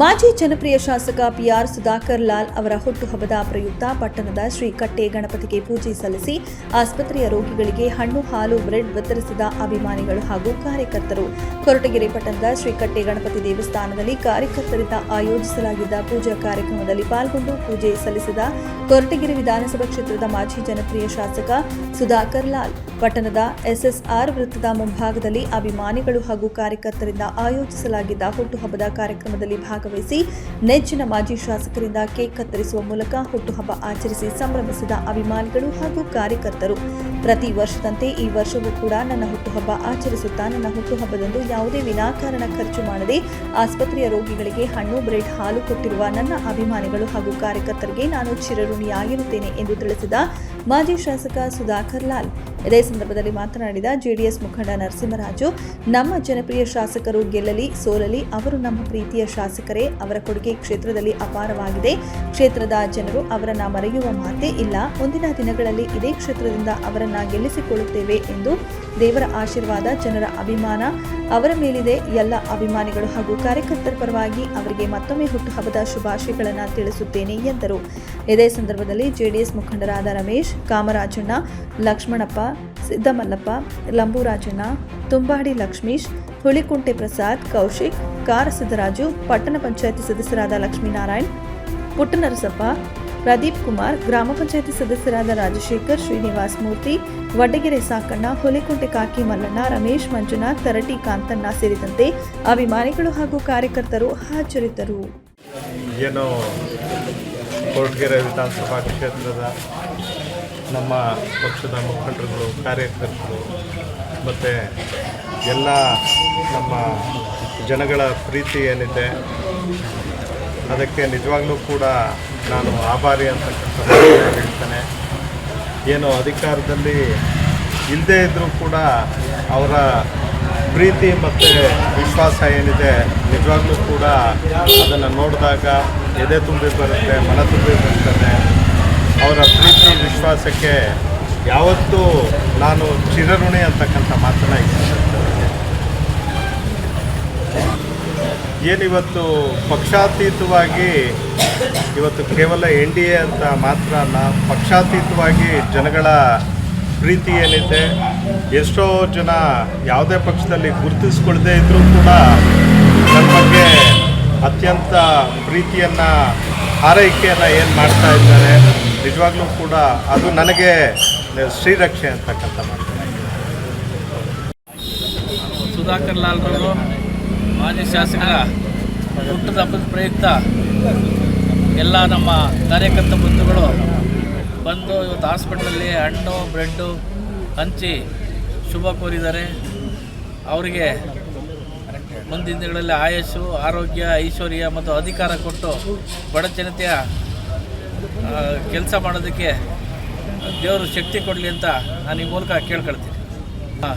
ಮಾಜಿ ಜನಪ್ರಿಯ ಶಾಸಕ ಪಿಆರ್ ಸುಧಾಕರ್ ಲಾಲ್ ಅವರ ಹುಟ್ಟುಹಬ್ಬದ ಪ್ರಯುಕ್ತ ಪಟ್ಟಣದ ಶ್ರೀ ಕಟ್ಟೆ ಗಣಪತಿಗೆ ಪೂಜೆ ಸಲ್ಲಿಸಿ ಆಸ್ಪತ್ರೆಯ ರೋಗಿಗಳಿಗೆ ಹಣ್ಣು, ಹಾಲು, ಬ್ರೆಡ್ ವಿತರಿಸಿದ ಅಭಿಮಾನಿಗಳು ಹಾಗೂ ಕಾರ್ಯಕರ್ತರು. ಕೊರಟಗೆರೆ ಪಟ್ಟಣದ ಶ್ರೀ ಕಟ್ಟೆ ಗಣಪತಿ ದೇವಸ್ಥಾನದಲ್ಲಿ ಕಾರ್ಯಕರ್ತರಿಂದ ಆಯೋಜಿಸಲಾಗಿದ್ದ ಪೂಜಾ ಕಾರ್ಯಕ್ರಮದಲ್ಲಿ ಪಾಲ್ಗೊಂಡು ಪೂಜೆ ಸಲ್ಲಿಸಿದ ಕೊರಟಗೆರೆ ವಿಧಾನಸಭಾ ಕ್ಷೇತ್ರದ ಮಾಜಿ ಜನಪ್ರಿಯ ಶಾಸಕ ಸುಧಾಕರ್ ಲಾಲ್. ಪಟ್ಟಣದ ಎಸ್ಎಸ್ಆರ್ ವೃತ್ತದ ಮುಂಭಾಗದಲ್ಲಿ ಅಭಿಮಾನಿಗಳು ಹಾಗೂ ಕಾರ್ಯಕರ್ತರಿಂದ ಆಯೋಜಿಸಲಾಗಿದ್ದ ಹುಟ್ಟುಹಬ್ಬದ ಕಾರ್ಯಕ್ರಮದಲ್ಲಿ ಭಾಗವಹಿಸಿ ನೆಚ್ಚಿನ ಮಾಜಿ ಶಾಸಕರಿಂದ ಕೇಕ್ ಕತ್ತರಿಸುವ ಮೂಲಕ ಹುಟ್ಟುಹಬ್ಬ ಆಚರಿಸಿ ಸಂಭ್ರಮಿಸಿದ ಅಭಿಮಾನಿಗಳು ಹಾಗೂ ಕಾರ್ಯಕರ್ತರು. ಪ್ರತಿ ವರ್ಷದಂತೆ ಈ ವರ್ಷವೂ ಕೂಡ ನನ್ನ ಹುಟ್ಟುಹಬ್ಬ ಆಚರಿಸುತ್ತಾ ನನ್ನ ಹುಟ್ಟುಹಬ್ಬದಂದು ಯಾವುದೇ ವಿನಾಕಾರಣ ಖರ್ಚು ಮಾಡದೆ ಆಸ್ಪತ್ರೆಯ ರೋಗಿಗಳಿಗೆ ಹಣ್ಣು, ಬ್ರೆಡ್, ಹಾಲು ಕೊಟ್ಟಿರುವ ನನ್ನ ಅಭಿಮಾನಿಗಳು ಹಾಗೂ ಕಾರ್ಯಕರ್ತರಿಗೆ ನಾನು ಚಿರಋಣಿಯಾಗಿರುತ್ತೇನೆ ಎಂದು ತಿಳಿಸಿದ ಮಾಜಿ ಶಾಸಕ ಸುಧಾಕರ್ ಲಾಲ್. ಇದೇ ಸಂದರ್ಭದಲ್ಲಿ ಮಾತನಾಡಿದ ಜೆಡಿಎಸ್ ಮುಖಂಡ ನರಸಿಂಹರಾಜು, ನಮ್ಮ ಜನಪ್ರಿಯ ಶಾಸಕರು ಗೆಲ್ಲಲಿ, ಸೋಲಲಿ, ಅವರು ನಮ್ಮ ಪ್ರೀತಿಯ ಶಾಸಕರೇ, ಅವರ ಕೊಡುಗೆ ಕ್ಷೇತ್ರದಲ್ಲಿ ಅಪಾರವಾಗಿದೆ. ಕ್ಷೇತ್ರದ ಜನರು ಅವರನ್ನ ಮರೆಯುವ ಮಾತೇ ಇಲ್ಲ. ಮುಂದಿನ ದಿನಗಳಲ್ಲಿ ಇದೇ ಕ್ಷೇತ್ರದಿಂದ ಅವರನ್ನ ಗೆಲ್ಲಿಸಿಕೊಳ್ಳುತ್ತೇವೆ ಎಂದು ದೇವರ ಆಶೀರ್ವಾದ, ಜನರ ಅಭಿಮಾನ, ಅವರ ಮೇಲಿದೆ ಎಲ್ಲ ಅಭಿಮಾನಿಗಳು ಹಾಗೂ ಕಾರ್ಯಕರ್ತರ ಪರವಾಗಿ ಅವರಿಗೆ ಮತ್ತೊಮ್ಮೆ ಹುಟ್ಟುಹಬ್ಬದ ಶುಭಾಶಯಗಳನ್ನು ತಿಳಿಸುತ್ತೇನೆ ಎಂದರು. ಇದೇ ಸಂದರ್ಭದಲ್ಲಿ ಜೆಡಿಎಸ್ ಮುಖಂಡರಾದ ರಮೇಶ್, ಕಾಮರಾಜಣ್ಣ, ಲಕ್ಷ್ಮಣಪ್ಪ, ಸಿದ್ದಮಲ್ಲಪ್ಪ, ಲಂಬೂರಾಜಣ್ಣ, ತುಂಬಾಡಿ ಲಕ್ಷ್ಮೀಶ್, ಹುಳಿಕುಂಟೆ ಪ್ರಸಾದ್, ಕೌಶಿಕ್ ಕಾರ ಸಿದ್ದರಾಜು ಪಟ್ಟಣ ಪಂಚಾಯತಿ ಸದಸ್ಯರಾದ ಲಕ್ಷ್ಮೀನಾರಾಯಣ್, ಪುಟ್ಟನರಸಪ್ಪ ಪ್ರದೀಪ್ ಕುಮಾರ್, ಗ್ರಾಮ ಪಂಚಾಯತಿ ಸದಸ್ಯರಾದ ರಾಜಶೇಖರ್, ಶ್ರೀನಿವಾಸ್ ಮೂರ್ತಿ, ವಡ್ಡಗೆರೆ ಸಾಕಣ್ಣ ಹೊಲೆಕುಂಟೆ ಕಾಕಿ ಮಲ್ಲಣ್ಣ, ರಮೇಶ್ ಮಂಜುನಾಥ್, ತರಟಿ ಕಾಂತಣ್ಣ ಸೇರಿದಂತೆ ಅಭಿಮಾನಿಗಳು ಹಾಗೂ ಕಾರ್ಯಕರ್ತರು ಹಾಜರಿದ್ದರು. ಏನು ಕೊರಟಗೆರೆ ವಿಧಾನಸಭಾ ಕ್ಷೇತ್ರದ ನಮ್ಮ ಪಕ್ಷದ ಮುಖಂಡರುಗಳು, ಕಾರ್ಯಕರ್ತರು, ಮತ್ತು ಎಲ್ಲ ನಮ್ಮ ಜನಗಳ ಪ್ರೀತಿ ಏನಿದೆ, ಅದಕ್ಕೆ ನಿಜವಾಗ್ಲೂ ಕೂಡ ನಾನು ಆಭಾರಿ ಅಂತಕ್ಕಂಥ ಹೇಳ್ತೇನೆ. ಏನು ಅಧಿಕಾರದಲ್ಲಿ ಇಲ್ಲದೇ ಇದ್ದರೂ ಕೂಡ ಅವರ ಪ್ರೀತಿ ಮತ್ತು ವಿಶ್ವಾಸ ಏನಿದೆ, ನಿಜವಾಗ್ಲೂ ಕೂಡ ಅದನ್ನು ನೋಡಿದಾಗ ಎದೆ ತುಂಬಿ ಬರುತ್ತೆ, ಮನ ತುಂಬಿ ಬರ್ತದೆ. ಅವರ ಪ್ರೀತಿ, ವಿಶ್ವಾಸಕ್ಕೆ ಯಾವತ್ತೂ ನಾನು ಚಿರಋಣಿ ಅಂತಕ್ಕಂಥ ಮಾತನ್ನು ಇಷ್ಟಪಡ್ತೇನೆ. ಏನಿವತ್ತು ಪಕ್ಷಾತೀತವಾಗಿ ಇವತ್ತು ಕೇವಲ ಎನ್ ಡಿ ಎ ಅಂತ ಮಾತ್ರ ಅಲ್ಲ, ಪಕ್ಷಾತೀತವಾಗಿ ಜನಗಳ ಪ್ರೀತಿ ಏನಿದೆ, ಎಷ್ಟೋ ಜನ ಯಾವುದೇ ಪಕ್ಷದಲ್ಲಿ ಗುರುತಿಸ್ಕೊಳ್ದೇ ಇದ್ದರೂ ಕೂಡ ನನ್ನ ಬಗ್ಗೆ ಅತ್ಯಂತ ಪ್ರೀತಿಯನ್ನು, ಹಾರೈಕೆಯನ್ನು ಏನು ಮಾಡ್ತಾ ಇದ್ದಾರೆ, ನಿಜವಾಗ್ಲೂ ಕೂಡ ಅದು ನನಗೆ ಶ್ರೀರಕ್ಷೆ ಅಂತಕ್ಕಂಥ ಮಾತು. ಸುಧಾಕರ್ ಲಾಲ್ರವರು ಮಾಜಿ ಶಾಸಕರ ಹುಟ್ಟದ ಹಬ್ಬದ ಪ್ರಯುಕ್ತ ಎಲ್ಲ ನಮ್ಮ ಕಾರ್ಯಕರ್ತ ಬಂಧುಗಳು ಬಂದು ಇವತ್ತು ಹಾಸ್ಪಿಟ್ಲಲ್ಲಿ ಹಣ್ಣು, ಬ್ರೆಡ್ಡು ಹಂಚಿ ಶುಭ ಕೋರಿದ್ದಾರೆ. ಅವರಿಗೆ ಮುಂದಿನ ದಿನಗಳಲ್ಲಿ ಆಯಸ್ಸು, ಆರೋಗ್ಯ, ಐಶ್ವರ್ಯ ಮತ್ತು ಅಧಿಕಾರ ಕೊಟ್ಟು ಬಡ ಜನತೆಯ ಕೆಲಸ ಮಾಡೋದಕ್ಕೆ ದೇವರು ಶಕ್ತಿ ಕೊಡಲಿ ಅಂತ ನಾನು ಈ ಮೂಲಕ ಕೇಳ್ಕೊಳ್ತೀನಿ ಆ,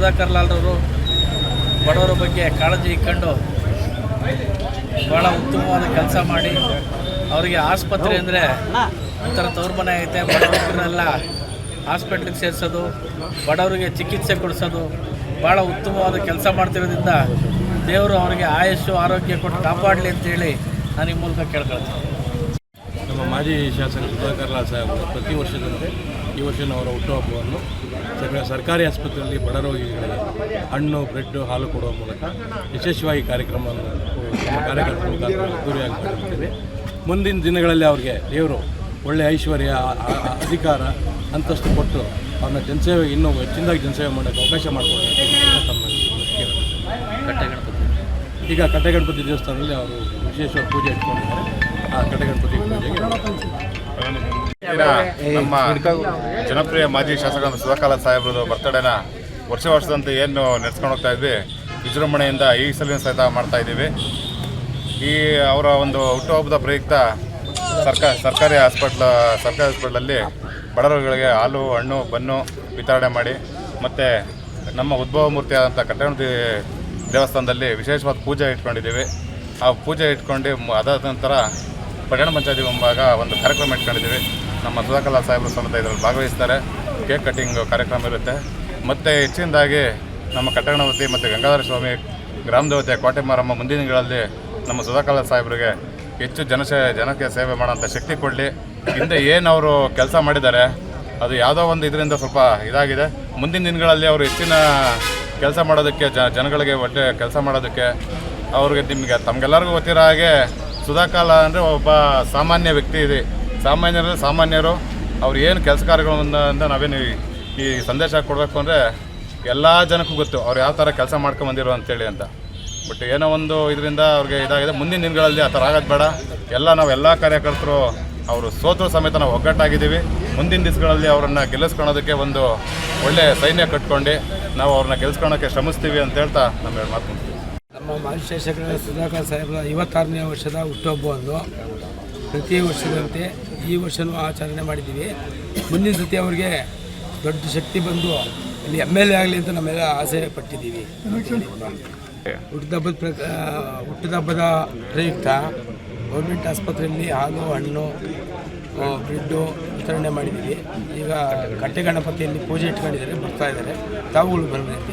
ಸುಧಾಕರ್ ಲಾಲ್ರವರು ಬಡವರ ಬಗ್ಗೆ ಕಾಳಜಿ ಇಟ್ಕೊಂಡು ಭಾಳ ಉತ್ತಮವಾದ ಕೆಲಸ ಮಾಡಿ ಅವರಿಗೆ ಆಸ್ಪತ್ರೆ ಅಂದರೆ ಒಂಥರ ತವ್ರ ಮನೆ ಐತೆ. ಬಡವರನ್ನೆಲ್ಲ ಹಾಸ್ಪಿಟ್ಲಿಗೆ ಸೇರಿಸೋದು, ಬಡವರಿಗೆ ಚಿಕಿತ್ಸೆ ಕೊಡಿಸೋದು ಭಾಳ ಉತ್ತಮವಾದ ಕೆಲಸ ಮಾಡ್ತಿರೋದ್ರಿಂದ ದೇವರು ಅವರಿಗೆ ಆಯಸ್ಸು, ಆರೋಗ್ಯ ಕೊಟ್ಟು ಕಾಪಾಡಲಿ ಅಂತೇಳಿ ನಾನು ಈ ಮೂಲಕ ಕೇಳ್ಕೊಳ್ತೀನಿ. ನಮ್ಮ ಮಾಜಿ ಶಾಸಕ ಸುಧಾಕರ್ ಲಾಲ್ ಸಾಹೇಬ್ ಪ್ರತಿ ವರ್ಷದಂತೆ ಈ ವರ್ಷ ಅವರ ಹುಟ್ಟುಹಬ್ಬವನ್ನು ಸರ್ಕಾರಿ ಆಸ್ಪತ್ರೆಯಲ್ಲಿ ಬಡ ರೋಗಿಗಳಿಗೆ ಹಣ್ಣು ಬ್ರೆಡ್ಡು ಹಾಲು ಕೊಡುವ ಮೂಲಕ ಯಶಸ್ವಿಯಾಗಿ ಕಾರ್ಯಕ್ರಮವನ್ನು ಕಾರ್ಯಕರ್ತರ ಮುಖಾಂತರ ಅದ್ದೂರಿಯಾಗಿ ಮುಂದಿನ ದಿನಗಳಲ್ಲಿ ಅವ್ರಿಗೆ ದೇವರು ಒಳ್ಳೆಯ ಐಶ್ವರ್ಯ ಅಧಿಕಾರ ಅಂತಸ್ತು ಕೊಟ್ಟು ಅವ್ರನ್ನ ಜನಸೇವೆ, ಇನ್ನೂ ಹೆಚ್ಚಿನದಾಗಿ ಜನಸೇವೆ ಮಾಡೋಕ್ಕೆ ಅವಕಾಶ ಮಾಡಿಕೊಡ್ತಾರೆ ಅಂತ ತಮ್ಮ ಕೇಳ್ಕೊಳ್ತೀನಿ. ಕಟ್ಟೆ ಗಣಪತಿ ಈಗ ಕಟ್ಟೆಗಣಪತಿ ದೇವಸ್ಥಾನದಲ್ಲಿ ಅವರು ವಿಶೇಷವಾಗಿ ಪೂಜೆ ಇಟ್ಕೊಂಡಿದ್ದಾರೆ ಆ ಕಟ್ಟೆಗಣಪತಿ ಪೂಜೆಗೆ ನಮ್ಮ ಜನಪ್ರಿಯ ಮಾಜಿ ಶಾಸಕ ಸುಧಾಕಾಲ ಸಾಹೇಬ್ರದ್ದು ಬರ್ತಡೇನ ವರ್ಷ ವರ್ಷದಂತೆ ಏನು ನಡೆಸ್ಕೊಂಡು ಹೋಗ್ತಾ ಇದ್ವಿ. ವಿಜೃಂಭಣೆಯಿಂದ ಈ ಸಲಿನ ಸಹಿತ ಮಾಡ್ತಾ ಇದ್ದೀವಿ. ಈ ಅವರ ಒಂದು ಹುಟ್ಟುಹಬ್ಬದ ಪ್ರಯುಕ್ತ ಸರ್ಕಾರ ಸರ್ಕಾರಿ ಹಾಸ್ಪಿಟ್ಲ್, ಸರ್ಕಾರಿ ಹಾಸ್ಪಿಟ್ಲಲ್ಲಿ ರೋಗಿಗಳಿಗೆ ಹಾಲು, ಹಣ್ಣು, ಬನ್ನು ವಿತರಣೆ ಮಾಡಿ ಮತ್ತು ನಮ್ಮ ಉದ್ಭವ ಮೂರ್ತಿ ಆದಂಥ ಕಟ್ಟಣತಿ ದೇವಸ್ಥಾನದಲ್ಲಿ ವಿಶೇಷವಾದ ಪೂಜೆ ಇಟ್ಕೊಂಡಿದ್ದೀವಿ. ಆ ಪೂಜೆ ಇಟ್ಕೊಂಡು ಅದಾದ ನಂತರ ಪಟ್ಟಣ ಪಂಚಾಯತಿ ಮುಂಭಾಗ ಒಂದು ಕಾರ್ಯಕ್ರಮ ಇಟ್ಕೊಂಡಿದ್ದೀವಿ. ನಮ್ಮ ಸುಧಾಕಲಾ ಸಾಹೇಬರು ಸಮೇತ ಇದರಲ್ಲಿ ಭಾಗವಹಿಸ್ತಾರೆ. ಕೇಕ್ ಕಟ್ಟಿಂಗ್ ಕಾರ್ಯಕ್ರಮ ಇರುತ್ತೆ. ಮತ್ತು ಹೆಚ್ಚಿನದಾಗಿ ನಮ್ಮ ಕಟ್ಟಗಣಪತಿ ಮತ್ತು ಗಂಗಾಧರ ಸ್ವಾಮಿ ಗ್ರಾಮ ದೇವತೆ ಕೋಟೆ ಮಾರಮ್ಮ ಮುಂದಿನ ದಿನಗಳಲ್ಲಿ ನಮ್ಮ ಸುಧಾಕಲಾ ಸಾಹೇಬರಿಗೆ ಹೆಚ್ಚು ಜನಸೇ ಜನಕ್ಕೆ ಸೇವೆ ಮಾಡೋಂಥ ಶಕ್ತಿ ಕೊಡಲಿ. ಹಿಂದೆ ಏನು ಅವರು ಕೆಲಸ ಮಾಡಿದ್ದಾರೆ, ಅದು ಯಾವುದೋ ಒಂದು ಇದರಿಂದ ಸ್ವಲ್ಪ ಇದಾಗಿದೆ. ಮುಂದಿನ ದಿನಗಳಲ್ಲಿ ಅವರು ಹೆಚ್ಚಿನ ಕೆಲಸ ಮಾಡೋದಕ್ಕೆ, ಜ, ಜನಗಳಿಗೆ ಒಳ್ಳೆ ಕೆಲಸ ಮಾಡೋದಕ್ಕೆ ಅವ್ರಿಗೆ ನಿಮಗೆ ತಮಗೆಲ್ಲರಿಗೂ ಗೊತ್ತಿರೋ ಹಾಗೆ ಸುಧಾಕಾಲ ಅಂದರೆ ಒಬ್ಬ ಸಾಮಾನ್ಯ ವ್ಯಕ್ತಿ ಇದೆ. ಸಾಮಾನ್ಯರು ಸಾಮಾನ್ಯರು, ಅವ್ರು ಏನು ಕೆಲಸ ಕಾರ್ಯಗಳಿಂದ ನಾವೇನು ಈ- ಸಂದೇಶ ಕೊಡಬೇಕು ಅಂದರೆ ಎಲ್ಲ ಜನಕ್ಕೂ ಗೊತ್ತು ಅವ್ರು ಯಾವ ಥರ ಕೆಲಸ ಮಾಡ್ಕೊಂಬಂದಿರೋ ಅಂತೇಳಿ ಅಂತ. ಬಟ್ ಏನೋ ಒಂದು ಇದರಿಂದ ಅವ್ರಿಗೆ ಇದಾಗಿದೆ. ಮುಂದಿನ ದಿನಗಳಲ್ಲಿ ಆ ಥರ ಆಗೋದು ಬೇಡ. ಎಲ್ಲ ನಾವು ಎಲ್ಲ ಕಾರ್ಯಕರ್ತರು ಅವರು ಸೋತರು ಸಮೇತ ನಾವು ಒಗ್ಗಟ್ಟಾಗಿದ್ದೀವಿ. ಮುಂದಿನ ದಿವಸಗಳಲ್ಲಿ ಅವರನ್ನು ಗೆಲ್ಲಿಸ್ಕೊಳೋದಕ್ಕೆ ಒಂದು ಒಳ್ಳೆಯ ಸೈನ್ಯ ಕಟ್ಕೊಂಡು ನಾವು ಅವ್ರನ್ನ ಗೆಲ್ಲಿಸ್ಕೊಳೋಕ್ಕೆ ಶ್ರಮಿಸ್ತೀವಿ ಅಂತ ಹೇಳ್ತಾ ನಮ್ಮ ಮಾತು ನಮ್ಮ ಮಾಜಿ ಶಾಸಕರ ಸುಧಾಕರ್ ಸಾಹೇಬ್ರ ಐವತ್ತಾರನೇ ವರ್ಷದ ಹುಟ್ಟುಹಬ್ಬವನ್ನು ಪ್ರತಿ ವರ್ಷದಂತೆ ಈ ವರ್ಷವೂ ಆಚರಣೆ ಮಾಡಿದ್ದೀವಿ. ಮುಂದಿನ ಸತಿ ಅವರಿಗೆ ದೊಡ್ಡ ಶಕ್ತಿ ಬಂದು ಅಲ್ಲಿ ಎಂ ಎಲ್ ಎ ಆಗಲಿ ಅಂತ ನಮ್ಮೆಲ್ಲ ಆಸೆ ಪಟ್ಟಿದ್ದೀವಿ. ಹುಟ್ಟಿದಬ್ಬದ ಪ್ರಕ ಹುಟ್ಟಿದಬ್ಬದ ಪ್ರಯುಕ್ತ ಗೌರ್ಮೆಂಟ್ ಆಸ್ಪತ್ರೆಯಲ್ಲಿ ಹಾಲು, ಹಣ್ಣು ಬ್ರಿಡ್ಡು ವಿತರಣೆ ಮಾಡಿದ್ದೀವಿ. ಈಗ ಕಟ್ಟೆ ಗಣಪತಿಯಲ್ಲಿ ಪೂಜೆ ಇಟ್ಕೊಂಡಿದ್ದಾರೆ, ಬರ್ತಾ ಇದ್ದಾರೆ. ತಾವುಗಳು ಬರಬೇಕು